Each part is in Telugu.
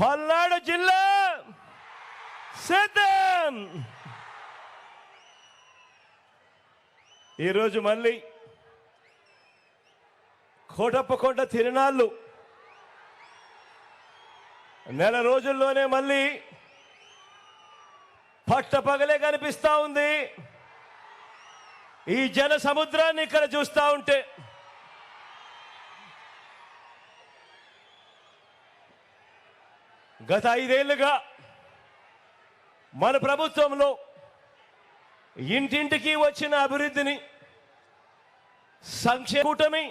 పల్నాడు జిల్లా సిద్ధం. ఈరోజు మళ్ళీ కోటప్పకొండ తిరునాళ్ళు. నెల రోజుల్లోనే మళ్ళీ పట్టపగలే కనిపిస్తూ ఉంది. ఈ జన సముద్రాన్ని ఇక్కడ చూస్తా ఉంటే గత ఐదేళ్ళుగా మన ప్రభుత్వంలో ఇంటింటికి వచ్చిన అభివృద్ధిని సంక్షేమకూటమి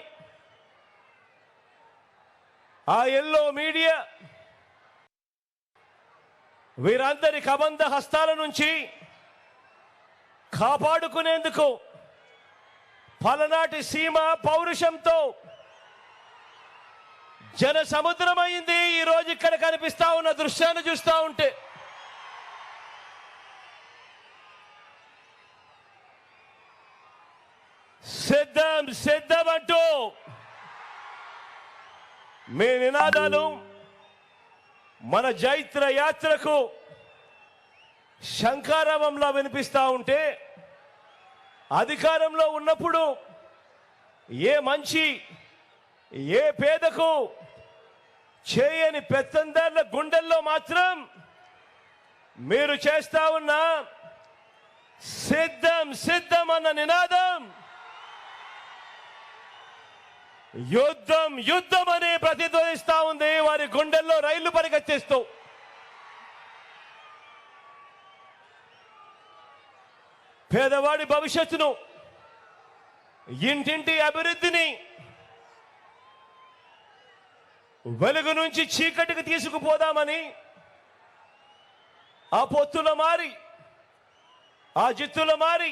ఆ ఎల్లో మీడియా వీరందరి కబంధ హస్తాల నుంచి కాపాడుకునేందుకు పలనాటి సీమ పౌరుషంతో జన సముద్రమైంది ఈ రోజు ఇక్కడ కనిపిస్తా ఉన్న దృశ్యాన్ని చూస్తా ఉంటే. సిద్ధం సిద్ధం అంటూ మీ నినాదాలు మన జైత్ర యాత్రకు శంకారావంలో వినిపిస్తా ఉంటే అధికారంలో ఉన్నప్పుడు ఏ మంచి ఏ పేదకు చేయని పెత్తందారుల గుండెల్లో మాత్రం మీరు చేస్తా ఉన్న సిద్ధం సిద్ధం అన్న నినాదం యుద్ధం యుద్ధం అని ప్రతిధ్వనిస్తా ఉంది. వారి గుండెల్లో రైళ్ళు పరిగెత్తిస్తూ. పేదవాడి భవిష్యత్తును ఇంటింటి అభివృద్ధిని వెలుగు నుంచి చీకటికి తీసుకుపోదామని ఆ పొత్తుల మారి ఆ జిత్తుల మారి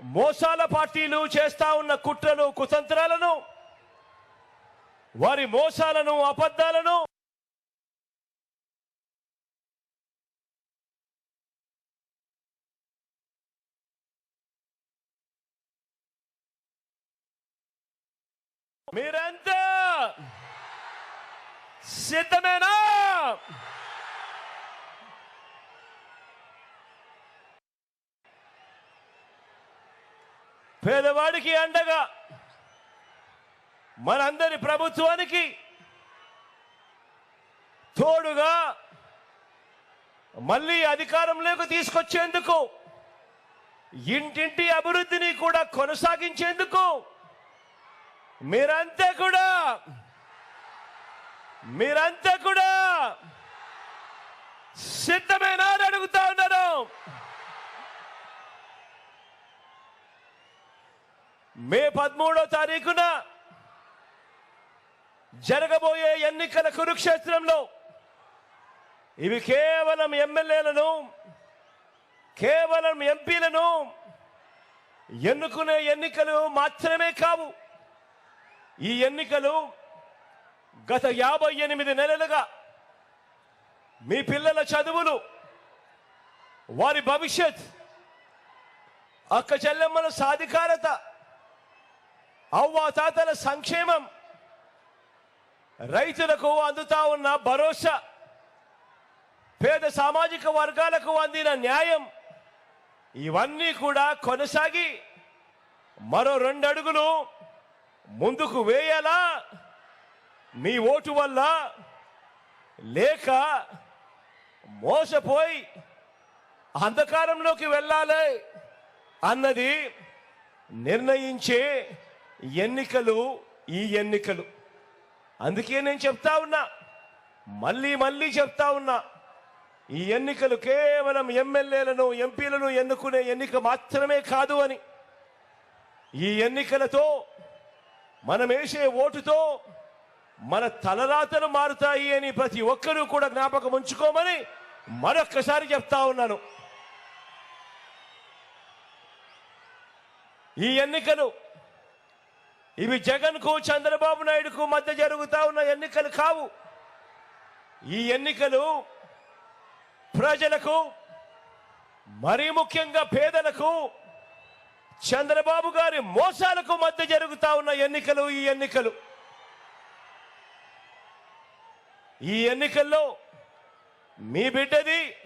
మోసాల పార్టీలు చేస్తా ఉన్న కుట్రలు కుతంత్రాలను వారి మోసాలను అబద్ధాలను మీరే సిద్ధమేనా పేదవాడికి అండగా మనందరి ప్రభుత్వానికి తోడుగా మళ్ళీ అధికారంలోకి తీసుకొచ్చేందుకు ఇంటింటి అభివృద్ధిని కూడా కొనసాగించేందుకు మీరంతా కూడా మీరంతా కూడా సిద్ధమేనా అని అడుగుతా ఉన్నారు మే పదమూడో తారీఖున జరగబోయే ఎన్నికల కురుక్షేత్రంలో ఇవి కేవలం ఎమ్మెల్యేలను కేవలం ఎంపీలను ఎన్నుకునే ఎన్నికలు మాత్రమే కావు. ఈ ఎన్నికలు గత యాభై ఎనిమిది నెలలుగా మీ పిల్లల చదువులు వారి భవిష్యత్ అక్క చెల్లెమ్మల సాధికారత అవ్వా తాతల సంక్షేమం రైతులకు అందుతా ఉన్న భరోసా పేద సామాజిక వర్గాలకు అందిన న్యాయం ఇవన్నీ కూడా కొనసాగి మరో రెండు అడుగులు ముందుకు వేయాలా? మీ ఓటు వల్ల లేక మోసపోయి అంధకారంలోకి వెళ్ళాలి అన్నది నిర్ణయించే ఎన్నికలు ఈ ఎన్నికలు. అందుకే నేను చెప్తా ఉన్నా మళ్ళీ మళ్ళీ చెప్తా ఉన్నా ఈ ఎన్నికలు కేవలం ఎమ్మెల్యేలను ఎంపీలను ఎన్నుకునే ఎన్నిక మాత్రమే కాదు అని. ఈ ఎన్నికలతో మనం వేసే ఓటుతో మన తలరాతలు మారుతాయి అని ప్రతి ఒక్కరూ కూడా జ్ఞాపకం ఉంచుకోమని మరొక్కసారి చెప్తా ఉన్నాను. ఈ ఎన్నికలు ఇవి జగన్కు చంద్రబాబు నాయుడుకు మధ్య జరుగుతా ఉన్న ఎన్నికలు కావు. ఈ ఎన్నికలు ప్రజలకు మరీ ముఖ్యంగా పేదలకు చంద్రబాబు గారి మోసాలకు మధ్య జరుగుతా ఉన్న ఎన్నికలు ఈ ఎన్నికలు. ఈ ఎన్నికల్లో మీ బిడ్డది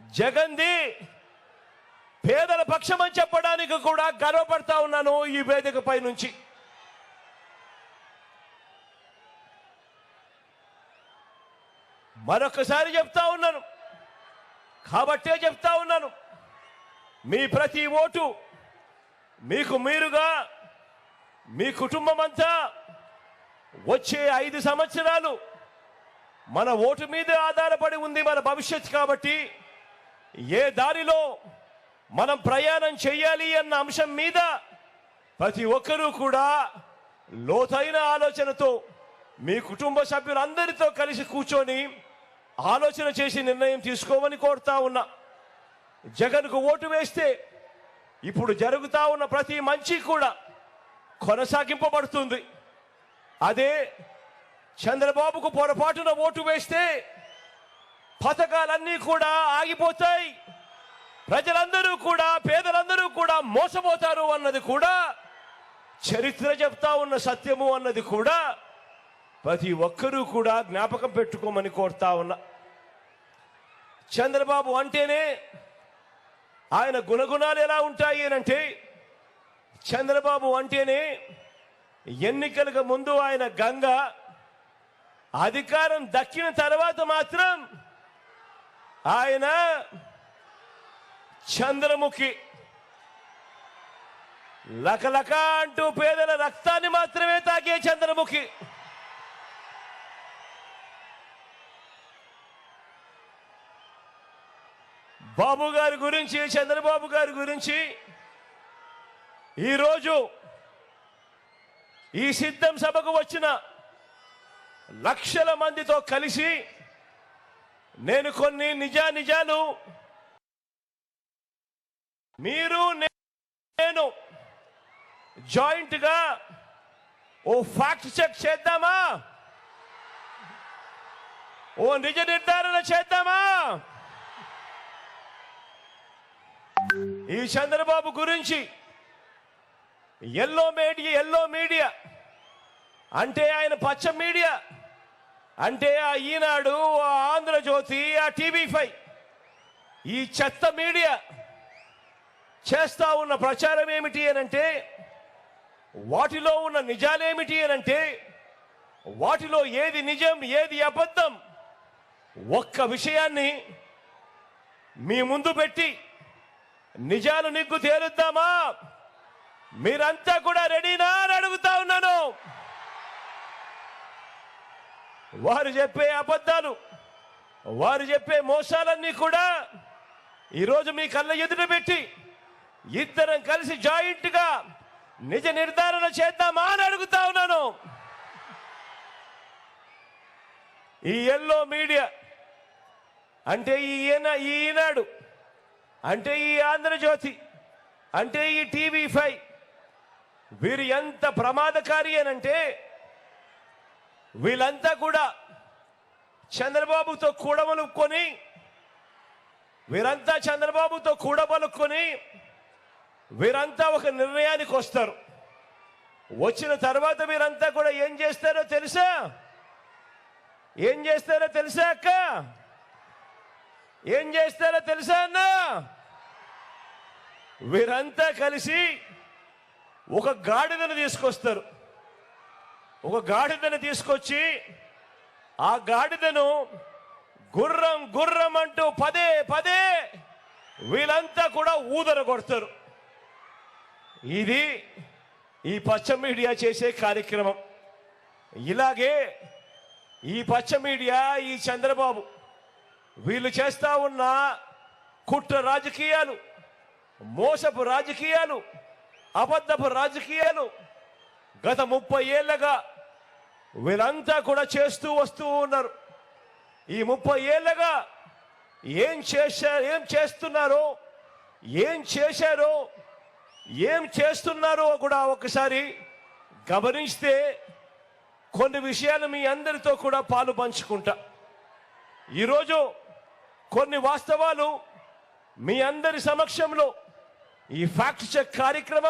జగన్ది పేదల పక్షమని చెప్పడానికి కూడా గర్వపడతా ఉన్నాను ఈ వేదికపై నుంచి. మరొకసారి చెప్తా ఉన్నాను. కాబట్టే చెప్తా ఉన్నాను. మీ ప్రతి ఓటు మీకు మీరుగా మీ కుటుంబం అంతా వచ్చే ఐదు సంవత్సరాలు మన ఓటు మీదే ఆధారపడి ఉంది మన భవిష్యత్ కాబట్టి ఏ దారిలో మనం ప్రయాణం చేయాలి అన్న అంశం మీద ప్రతి ఒక్కరూ కూడా లోతైన ఆలోచనతో మీ కుటుంబ సభ్యులందరితో కలిసి కూర్చొని ఆలోచన చేసి నిర్ణయం తీసుకోమని కోరుతా ఉన్నా. జగన్కు ఓటు వేస్తే ఇప్పుడు జరుగుతా ఉన్న ప్రతి మంచి కూడా కొనసాగింపబడుతుంది. అదే చంద్రబాబుకు పొరపాటున ఓటు వేస్తే పథకాలన్నీ కూడా ఆగిపోతాయి. ప్రజలందరూ కూడా పేదలందరూ కూడా మోసపోతారు అన్నది కూడా చరిత్ర చెప్తా ఉన్న సత్యము అన్నది కూడా ప్రతి ఒక్కరూ కూడా జ్ఞాపకం పెట్టుకోమని కోరుతా ఉన్నా. చంద్రబాబు అంటేనే ఆయన గుణగుణాలు ఎలా ఉంటాయి అంటే చంద్రబాబు అంటేనే ఎన్నికలకు ముందు ఆయన గంగ అధికారం దక్కిన తర్వాత మాత్రం ఆయన చంద్రముఖి లకలక అంటూ పేదల రక్తాన్ని మాత్రమే తాగే చంద్రముఖి. బాబు గారి గురించి చంద్రబాబు గారి గురించి ఈరోజు ఈ సిద్ధం సభకు వచ్చిన లక్షల మందితో కలిసి నేను కొన్ని నిజా నిజాలు మీరు నేను జాయింట్గా ఓ ఫ్యాక్ట్ చెక్ చేద్దామా? ఓ నిజ నిర్ధారణ చేద్దామా? ఈ చంద్రబాబు గురించి ఎల్లో మీడియా ఎల్లో మీడియా అంటే ఆయన పచ్చ మీడియా. అంటే ఆ ఈనాడు ఆ ఆంధ్రజ్యోతి ఆ టీవీ ఫైవ్ ఈ చెత్త మీడియా చేస్తా ఉన్న ప్రచారం ఏమిటి అనంటే వాటిలో ఉన్న నిజాలేమిటి అనంటే వాటిలో ఏది నిజం ఏది అబద్ధం ఒక్క విషయాన్ని మీ ముందు పెట్టి నిజాలు నిగ్గు తేలుద్దామా? మీరంతా కూడా రెడీనా అని అడుగుతా ఉన్నాను. వారు చెప్పే అబద్ధాలు వారు చెప్పే మోసాలన్నీ కూడా ఈరోజు మీ కళ్ళ ఎదుట పెట్టి ఇద్దరం కలిసి జాయింట్గా నిజ నిర్ధారణ చేద్దామా అని అడుగుతా ఉన్నాను. ఈ ఎల్లో మీడియా అంటే ఈయన ఈనాడు అంటే ఈ ఆంధ్రజ్యోతి అంటే ఈ టీవీ ఫైవ్ వీరు ఎంత ప్రమాదకారి అనంటే వీళ్ళంతా కూడా చంద్రబాబుతో కూడబలుక్కొని వీరంతా చంద్రబాబుతో కూడబలుక్కొని వీరంతా ఒక నిర్ణయానికి వస్తారు. వచ్చిన తర్వాత వీరంతా కూడా ఏం చేస్తారో తెలుసా? ఏం చేస్తారో తెలుసా అక్క? ఏం చేస్తారో తెలుసా అన్నా? వీరంతా కలిసి ఒక గాడిదను తీసుకొస్తారు. ఒక గాడిదను తీసుకొచ్చి ఆ గాడిదను గుర్రం గుర్రం అంటూ పదే పదే వీళ్ళంతా కూడా ఊదర కొడతారు. ఇది ఈ పచ్చ మీడియా చేసే కార్యక్రమం. ఇలాగే ఈ పచ్చ మీడియా ఈ చంద్రబాబు వీళ్ళు చేస్తా ఉన్న కుట్ర రాజకీయాలు మోసపు రాజకీయాలు అబద్ధపు రాజకీయాలు గత ముప్పై ఏళ్ళగా వీళ్ళంతా కూడా చేస్తూ వస్తూ ఉన్నారు. ఈ ముప్పై ఏళ్ళగా ఏం చేశారు ఏం చేస్తున్నారో ఏం చేశారో ఏం చేస్తున్నారో కూడా ఒకసారి గమనిస్తే కొన్ని విషయాలు మీ అందరితో కూడా పాలు పంచుకుంటా. ఈరోజు కొన్ని వాస్తవాలు మీ అందరి సమక్షంలో ఈ ఫ్యాక్ట్ చెక్ కార్యక్రమం